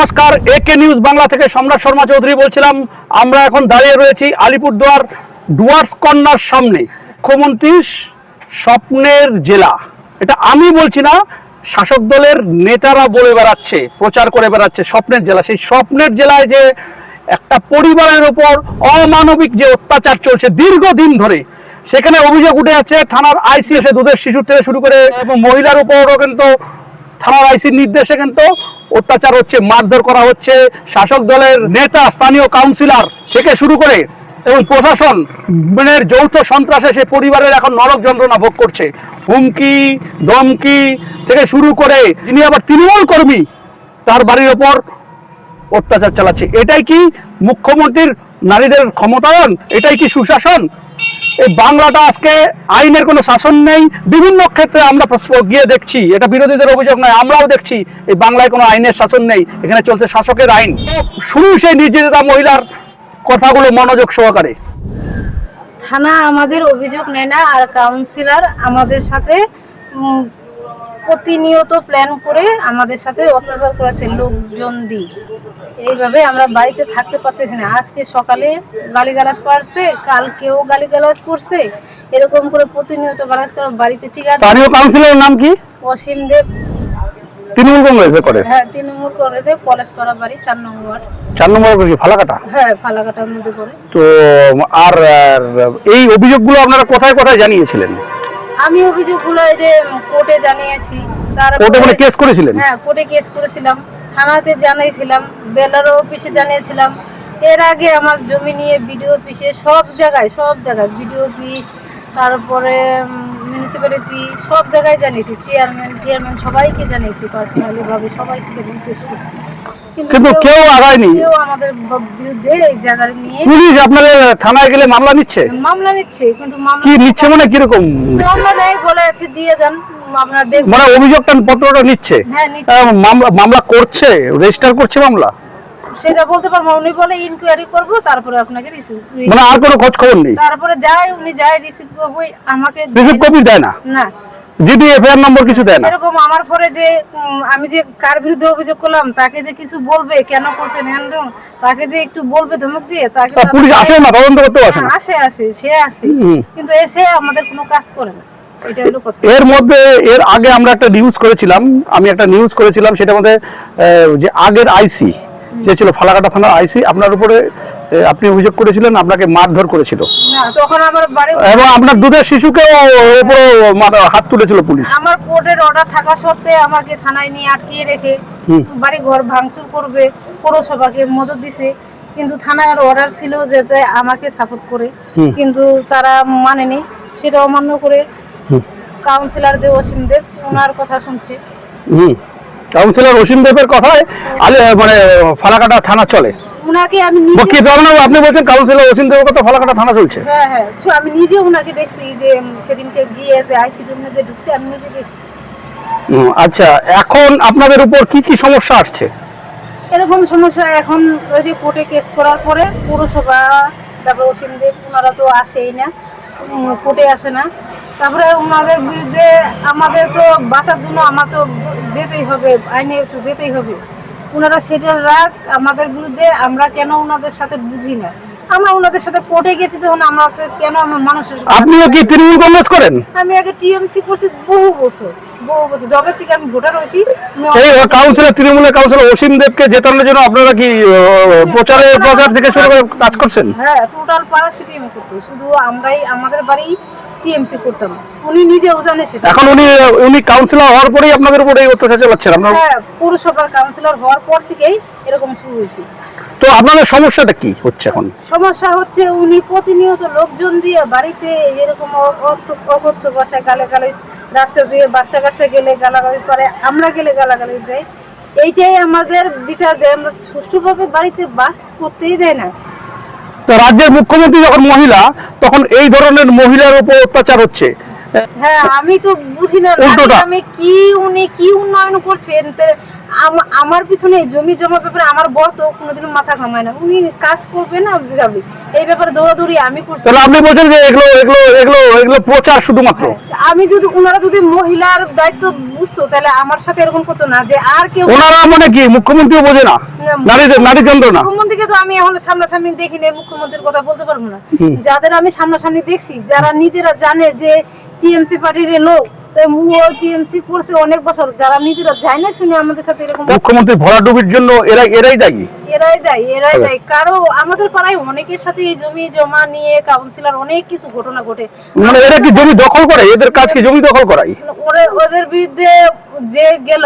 নমস্কার একে নিউজ বাংলা থেকে সম্রাট শর্মা চৌধুরী বলছিলাম। আমরা এখন দাঁড়িয়ে রয়েছি আলিপুরদুয়ার ডুয়ার্স কর্নার সামনে মুখ্যমন্ত্রীর স্বপ্নের জেলা। এটা আমি বলছি না, শাসক দলের নেতারা বলে বেড়াচ্ছে, প্রচার করে বেড়াচ্ছে স্বপ্নের জেলা। সেই স্বপ্নের জেলায় যে একটা পরিবারের ওপর অমানবিক যে অত্যাচার চলছে দীর্ঘদিন ধরে, সেখানে অভিযোগ উঠে যাচ্ছে, থানার আইসিএসে দুধের শিশুর থেকে শুরু করে এবং মহিলার উপরও কিন্তু থানার আইসির নির্দেশে কিন্তু অত্যাচার হচ্ছে, মারধর করা হচ্ছে। শাসক দলের নেতা, স্থানীয় কাউন্সিলর থেকে শুরু করে এবং প্রশাসন মানে যৌথ সন্ত্রাসে সে পরিবারের এখন নরক যন্ত্রণা ভোগ করছে। হুমকি, ধমকি থেকে শুরু করে যিনি আবার তৃণমূল কর্মী, তার বাড়ির ওপর অত্যাচার চালাচ্ছে। এটাই কি মুখ্যমন্ত্রীর নারীদের ক্ষমতায়ন? এটাই কি সুশাসন? এই বাংলাটা আজকে আইনের কোনো শাসন নেই। বিভিন্ন ক্ষেত্রে আমরা গিয়ে দেখছি, এটা বিরোধীদের অভিযোগ নয়, আমরাও দেখছি এই বাংলায় কোনো আইনের শাসন নেই। এখানে চলছে শাসকের আইন। শুরু সেই নির্যাতিতা মহিলার কথাগুলো মনোযোগ সহকারে। থানা আমাদের অভিযোগ নেয় না, আর কাউন্সিলর আমাদের সাথে প্রতিনিয়ত প্ল্যান করে আমাদের সাথে অত্যাচার করেছে লোকজন দিয়ে। এইভাবে আমরা বাড়িতে থাকতে পারতেছি না। আজকে সকালে গালিগালাজ পারছে কালকেও গালিগালাজ করছে এরকম করে প্রতিনিয়ত গালাজ করে বাড়িতে ঠিক আছে। স্থানীয় কাউন্সিলরের নাম কি? অসীম দেব। তৃণমূল কংগ্রেসে করে? হ্যাঁ তৃণমূল করে দেব কলেজ পাড়া বাড়ি চার নম্বর চার নম্বর কি? ফালাকাটা? হ্যাঁ ফালাকাটার মধ্যে করে তো আর আর এই অভিযোগগুলো আপনারা কোথায় কোথায় জানিয়েছিলেন? আমি অভিযোগগুলো এই যে কোর্টে জানিয়েছি। কোর্টে মানে কেস করেছিলেন? হ্যাঁ কোর্টে কেস করেছিলাম। থানাতে জানিয়েছিলাম বেলার অফিসে জানিয়েছিলাম। এর আগে আমার জমি নিয়ে বিডিও অফিসে সব জায়গায় সব জায়গায় বিডিও অফিস তারপরে মিউনিসিপ্যালিটি সব জায়গায় জানিয়েছি। চেয়ারম্যান চেয়ারম্যান সবাইকে জানিয়েছি পার্সোনালি ভাবে সবাইকে রিকোয়েস্ট করছি। কিন্তু কেউ আগায়নি? কেউ আমাদের বিরুদ্ধে এই জায়গায় নিয়ে পুলিশ আপনাদের থানায় গেলে মামলা নিচ্ছে? মামলা নিচ্ছে কিন্তু মামলা কি নিচ্ছে মানে কীরকম? মামলা নেই বলে আছে দিয়ে যান। মানে অভিযোগটা পত্রটা নিচ্ছে। হ্যাঁ মামলা করছে রেজিস্টার করছে মামলা? সেটা বলতে পারব উনি বলে ইনকোয়ারি করব তারপরে আপনাকে রিসিভ মানে আর কোনো খোঁজ খবর নেই? তারপরে যায় উনি যায় রিসিভ করব আমাকে রিসিভ কপি দেয় না? না। জিডি এফআইআর নম্বর কিছু দেয় না? সেরকম আমার পরে যে আমি যে কার বিরুদ্ধে অভিযোগ করলাম তাকে যে কিছু বলবে কেন করছেন তাকে যে একটু বলবে ধমক দিয়ে তাকে পুলিশ আসে না? তদন্ত করতেও আসে না? হ্যাঁ, আসে আসে সে আসে। কিন্তু এসে আমাদের কোনো কাজ করে না। এর মধ্যে এর আগে আমরা একটা নিউজ করেছিলাম আমি একটা নিউজ করেছিলাম সেটার মধ্যে যে আগের আইসি যে ছিল ফালাকাটা থানার আইসি আপনার উপরে আপনি অভিযোগ করেছিলেন আপনাকে মারধর করেছিল। এবং আপনার দুধের শিশুকেও উপরে হাত তুলেছিল পুলিশ। আমার কোর্টের অর্ডার থাকা সত্ত্বে আমাকে থানায় নিয়ে আটকিয়ে রেখে বাড়ি ঘর ভাঙচুর করবে পৌরসভাকে মদত দিছে। কিন্তু থানার অর্ডার ছিল যে আমাকে সাপোর্ট করে। কিন্তু তারা মানেনি সেটা অমান্য করে। কাউন্সিলর যে অসীম দেব ওনার কথা শুনছে। হুম। কাউন্সিলর অসীম দেবের কথায় মানে ফালাকাটা থানা চলে। ওনাকে আমি নিজে আপনি বলছেন কাউন্সিলর অসীম দেবের কথা ফালাকাটা থানা চলছে? হ্যাঁ হ্যাঁ। আমি নিজে ওনাকে দেখছি যে সেদিনকে গিয়ে ঢুকছে আমি নিজে দেখছি। আচ্ছা এখন আপনাদের উপর কি কি সমস্যা আসছে? এরকম সমস্যা এখন ওই যে কোর্টে কেস করার পরে পৌরসভা তারপরে অসীম দেব ওনারা তো আসেই না। কোর্টে আসে না। তারপরে ওনাদের বিরুদ্ধে আমাদের তো বাঁচার জন্য আমার তো যেতেই হবে আইনে তো যেতেই হবে। ওনারা সেটা রাখ আমাদের বিরুদ্ধে আমরা কেন ওনাদের সাথে বুঝি না? আমরা ওনাদের সাথে কোর্টে গেছি যখন আমাকে কেন আমার মানুষের আপনিও কি তৃণমূল কংগ্রেস করেন? আমি আগে টিএমসি করছি বহু বছর বহু বছর। যবে থেকে আমি ভোটার হয়েছি এই কাউন্সিলর তৃণমূলের কাউন্সিলর অসীম দেবকে জেতানোর জন্য আপনারা কি প্রচারে প্রচার থেকে শুরু করে কাজ করছেন? হ্যাঁ টোটাল পাড়া সিপিএম করতো শুধু আমরাই আমাদের বাড়ি টিএমসি করতাম। উনি নিজেও জানে সেটা। এখন উনি উনি কাউন্সিলর হওয়ার পরেই আপনাদের উপর এই অত্যাচার চালাচ্ছেন? আপনার হ্যাঁ পৌরসভার কাউন্সিলর হওয়ার পর থেকেই এরকম শুরু হয়েছে। তো আপনাদের সমস্যাটা কি হচ্ছে এখন? সমস্যা হচ্ছে উনি প্রতিনিয়ত লোকজন দিয়ে বাড়িতে এরকম অকথ্য ভাষায় গালাগালি বাচ্চা দিয়ে বাচ্চা কাচ্চা গেলে গালাগালি করে আমরা গেলে গালাগালি দেয়। এইটাই আমাদের বিচার দেয়। আমরা সুষ্ঠুভাবে বাড়িতে বাস করতেই দেয় না। রাজ্যের মুখ্যমন্ত্রী যখন মহিলা তখন এই ধরনের মহিলার উপর অত্যাচার হচ্ছে। হ্যাঁ আমি তো বুঝি না আমি কি উনি কি উন্নয়ন করছেন? আমার পিছনে জমি জমা ব্যাপারে আমার বর তো কোনোদিনও মাথা ঘামায় না। উনি কাজ করবে না যাবে। এই ব্যাপারে দৌড়াদৌড়ি আমি করছি। তাহলে আপনি বলছেন যে এগুলো এগুলো এগুলো এগুলো প্রচার শুধুমাত্র? আমি যদি ওনারা যদি মহিলার দায়িত্ব বুঝতো তাহলে আমার সাথে এরকম করতো না যে আর কেউ ওনারা মানে কি মুখ্যমন্ত্রীও বোঝে না? নারীদের নারী যন্ত্রণা মুখ্যমন্ত্রীকে তো আমি এখন সামনাসামনি দেখিনি মুখ্যমন্ত্রীর কথা বলতে পারব না। যাদের আমি সামনাসামনি দেখছি যারা নিজেরা জানে যে টিএমসি পার্টির লোক টিএমসি করছে অনেক বছর। যারা নিজেরা যায় না শুনে আমাদের সাথে এরকম মুখ্যমন্ত্রী ভরাডুবির জন্য এরাই এরাই দায়ী? এরাই দেয় এরাই হবে। কারও আমাদের পাড়ায় অনেকের সাথে এই জমি জমা নিয়ে কাউন্সিলর অনেক কিছু ঘটনা ঘটে। মানে এরা কি জমি দখল করে? এদের কাজ কি জমি দখল করাই? ওদের বিরুদ্ধে যে গেল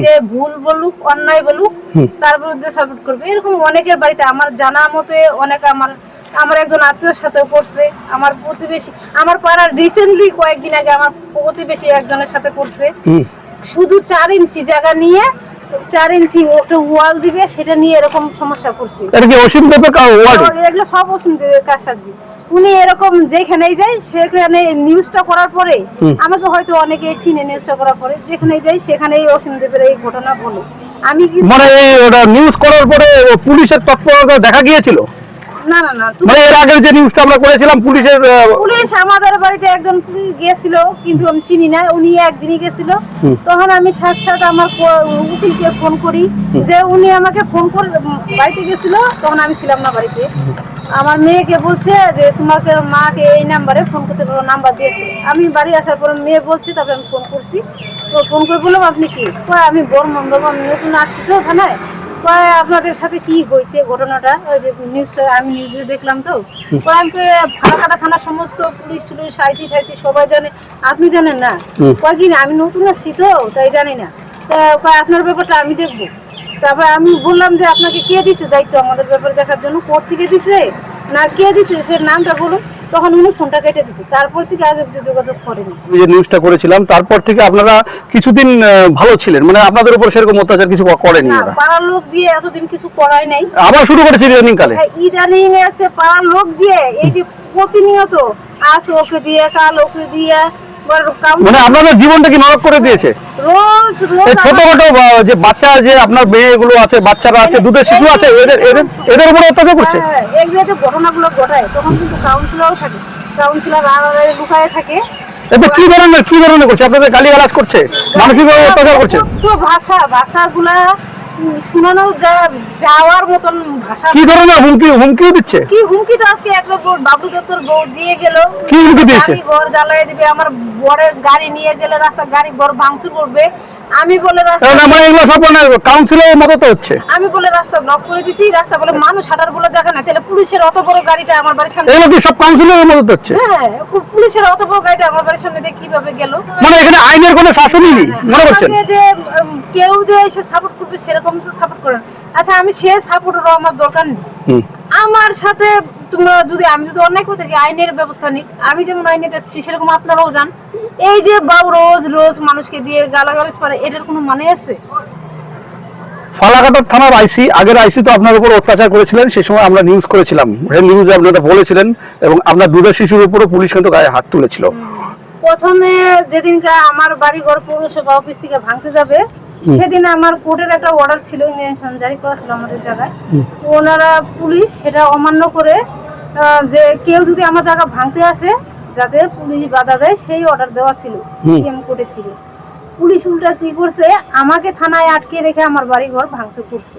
সে ভুল বলুক অন্যায় বলুক তার বিরুদ্ধে সাপোর্ট করবে। এরকম অনেকের বাড়িতে আমার জানা মতে অনেক আমার আমার একজন আত্মীয়র সাথে করছে আমার প্রতিবেশী আমার পাড়ার রিসেন্টলি কয়েকদিন আগে আমার প্রতিবেশী একজনের সাথে করছে শুধু চার ইঞ্চি জায়গা নিয়ে চার ইঞ্চি একটা ওয়াল দিবে সেটা নিয়ে এরকম সমস্যা করছে এটা কি অসীম দেবের ওয়ার্ড এগুলো সব উনি এরকম যেখানেই যায় সেখানে নিউজটা করার পরে আমাকে হয়তো অনেকে চিনে নিউজটা করার পরে যেখানেই যাই সেখানেই অসীম দেবের এই ঘটনা বলে। আমি কি মানে ওটা নিউজ করার পরে পুলিশের তৎপরতা দেখা গিয়েছিল? না না না মানে এর আগের যে নিউজটা আমরা করেছিলাম পুলিশের পুলিশ আমাদের বাড়িতে একজন পুলিশ কিন্তু আমি চিনি না উনি একদিনই গেছিল। তখন আমি সাথে সাথে আমার উকিলকে ফোন করি যে উনি আমাকে ফোন করে বাড়িতে গেছিল তখন আমি ছিলাম না বাড়িতে। আমার মেয়েকে বলছে যে তোমাকে মাকে এই নাম্বারে ফোন করতে পারো নাম্বার দিয়েছে। আমি বাড়ি আসার পর মেয়ে বলছে তারপরে আমি ফোন করছি। তো ফোন করে বললাম আপনি কি? আমি আমি নতুন আসছি তো থানায় কয় আপনাদের সাথে কি হয়েছে ঘটনাটা? ওই যে নিউজটা আমি নিউজে দেখলাম তো। কয় আমি ফালাকাটা থানার সমস্ত পুলিশ টুলিশ আইসি ঠাইসি সবাই জানে। আপনি জানেন না। কয় কি না আমি নতুন আসছি তো তাই জানি না। তা কয় আপনার ব্যাপারটা আমি দেখব। তারপরে আমি বললাম যে আপনাকে কে দিছে দায়িত্ব আমাদের ব্যাপারে দেখার জন্য? কোর্ট থেকে দিছে? না কে দিছে? সে নামটা বলুন। তখন উনি ফোনটা কেটে দিছে। তারপর থেকে আজ অব্দি যোগাযোগ করেনি। যে নিউজটা করেছিলাম তারপর থেকে আপনারা কিছুদিন ভালো ছিলেন। মানে আপনাদের উপর সেরকম অত্যাচার কিছু করেনি না ওরা? পাড়ার লোক দিয়ে এতদিন কিছু করায় নাই। আবার শুরু করেছে ইদানিং কালে হ্যাঁ, ইদানিং হচ্ছে পাড়ার লোক দিয়ে এই যে প্রতিনিয়ত আজ ওকে দিয়ে কাল ওকে দিয়ে মানে আপনাদের জীবনটা কি নরক করে দিয়েছে? রোজ রোজ ছোট ছোট যে বাচ্চা যে আপনার মেয়েগুলো আছে বাচ্চারা আছে দুধের শিশু আছে এদের এদের এদের উপরে অত্যাচার করছে হ্যাঁ, এগুলো যে ঘটনাগুলো ঘটায়। তখন কিন্তু কাউন্সিলরও থাকে। কাউন্সিলর লুকায় থাকে। এটা কি ধরনের কি ধরনের করছে? আপনাদের গালিগালাজ করছে? অত্যাচার করছে? তো ভাষা ভাষাগুলা শোনানো যাওয়ার মতন ভাষা কি ধরনের হুমকি হুমকিও দিচ্ছে? কি হুমকি তো আজকে একটা বাবলু দত্তর বউ দিয়ে গেল। কি হুমকি দিয়েছে? ঘর দিবে আমার বরের গাড়ি নিয়ে গেলে রাস্তা গাড়ি ঘর ভাঙচুর করবে। আমি বলে রাস্তা তাহলে মানে এগুলো সব মানে কাউন্সিলের মতো তো হচ্ছে। আমি বলে রাস্তা ব্লক করে দিছি রাস্তা বলে মানুষ হাঁটার বলে দেখা না। তাহলে পুলিশের অত বড় গাড়িটা আমার বাড়ির সামনে এগুলো কি সব কাউন্সিলের মতো তো হচ্ছে? হ্যাঁ পুলিশের অত বড় গাড়িটা আমার বাড়ির সামনে দিয়ে কীভাবে গেল? মানে এখানে আইনের কোনো শাসনই নেই মনে করছেন? যে কেউ যে এসে সাপোর্ট করবে সেরকম তো সাপোর্ট করেন আচ্ছা আমি সে সাপোর্টেরও আমার দরকার নেই। আমার সাথে তোমরা যদি আমি যদি অন্যায় করে থাকি আইনের ব্যবস্থা নিক। আমি যেমন আইনে যাচ্ছি সেরকম আপনারাও যান। এই যে বাবু রোজ রোজ মানুষকে দিয়ে গালাগালাজ পারে এটার কোনো মানে আছে? ফালাকাটার থানার আইসি আগের আইসি তো আপনার উপর অত্যাচার করেছিলেন সেই সময় আমরা নিউজ করেছিলাম। নিউজে আপনারা বলেছিলেন এবং আপনার দুধের শিশুর উপরও পুলিশ কিন্তু গায়ে হাত তুলেছিল। প্রথমে যেদিনকে আমার বাড়ি ঘর পৌরসভা অফিস থেকে ভাঙতে যাবে সেদিন আমার কোর্টের একটা অর্ডার ছিল জারি করা ছিল আমাদের জায়গায়। ওনারা পুলিশ সেটা অমান্য করে যে কেউ যদি আমার জায়গা ভাঙতে আসে যাতে পুলিশ বাধা দেয় সেই অর্ডার দেওয়া ছিল। সিএম কোর্টের থেকে। পুলিশ উল্টা কি করছে আমাকে থানায় আটকে রেখে আমার বাড়ি ঘর ভাঙচুর করছে।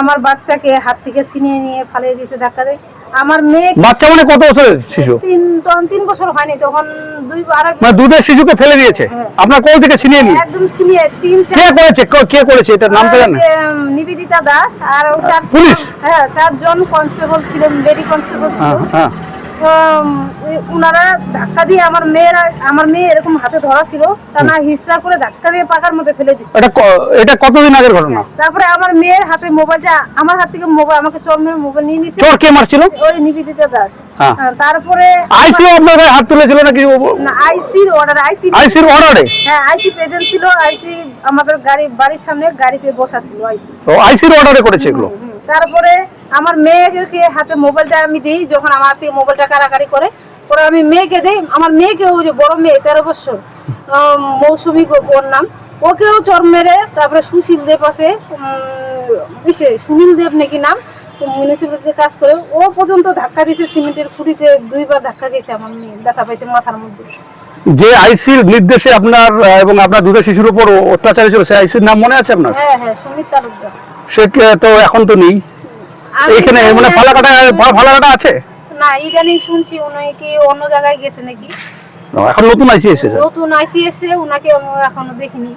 আমার বাচ্চাকে হাত থেকে ছিনিয়ে নিয়ে ফালিয়ে দিয়েছে ডাক্তারে। আমার মেয়ে বাচ্চা মানে কত বছরের শিশু? তিন তখন তিন বছর হয়নি তখন দুই আর মানে দুধের শিশুকে ফেলে দিয়েছে। হ্যাঁ। আপনার কোল থেকে ছিনিয়ে নিয়ে। একদম ছিনিয়ে তিন চার কে করেছে? ক- কে করেছে? এটা নামটা জানেন? নিবেদিতা দাস আর চার পুলিশ? হ্যাঁ চারজন কনস্টেবল ছিলেন লেডি কনস্টেবল ছিল। হ্যাঁ। উনারা ধাক্কা দিয়ে আমার মেয়েরা আমার মেয়ে এরকম হাতে ধরা ছিল তা না হিসরা করে ধাক্কা দিয়ে পাকার মধ্যে ফেলে দিচ্ছে এটা এটা কতদিন আগের ঘটনা? তারপরে আমার মেয়ের হাতে মোবাইলটা আমার হাত থেকে মোবাইল আমাকে চোর মেরে মোবাইল নিয়ে নিছে। চোর কে মারছিল? ওই নিবেদিতা দাস। হ্যাঁ। হ্যাঁ, তারপরে আইসিও আপনার হাত তুলেছিল নাকি? না আইসির অর্ডার আইসি আইসির অর্ডারে হ্যাঁ আইসি প্রেজেন্ট ছিল আইসি আমাদের গাড়ি বাড়ির সামনে গাড়িতে বসা ছিল আইসি। ও আইসির অর্ডারে করেছে এগুলো? তারপরে আমার মেয়েকে হাতে মোবাইলটা আমি দিই যখন আমার হাতে মোবাইলটা কারাকারি করে পরে আমি মেয়েকে দিই। আমার মেয়েকে ওই যে বড় মেয়ে তেরো বছর মৌসুমি ওর নাম। ওকেও চর মেরে তারপরে সুশীল দেব আছে ইসে সুনীল দেব নাকি নাম মিউনিসিপ্যালিটিতে কাজ করে। ও পর্যন্ত ধাক্কা দিয়েছে সিমেন্টের খুঁড়িতে দুইবার ধাক্কা গেছে আমার মেয়ে ব্যথা পাইছে মাথার মধ্যে। যে আইসির নির্দেশে আপনার এবং আপনার দুধের শিশুর উপর অত্যাচার ছিল সেই আইসির নাম মনে আছে আপনার? হ্যাঁ হ্যাঁ সুমিত তালুকদার। সে তো এখন তো নেই। এখানে মানে ফালাকাটা ফালাকাটা আছে? না ইদানিং শুনছি উনি কি অন্য জায়গায় গেছে নাকি? এখন নতুন আইসি এসেছে নতুন আইসি এসে ওনাকে এখনও দেখিনি।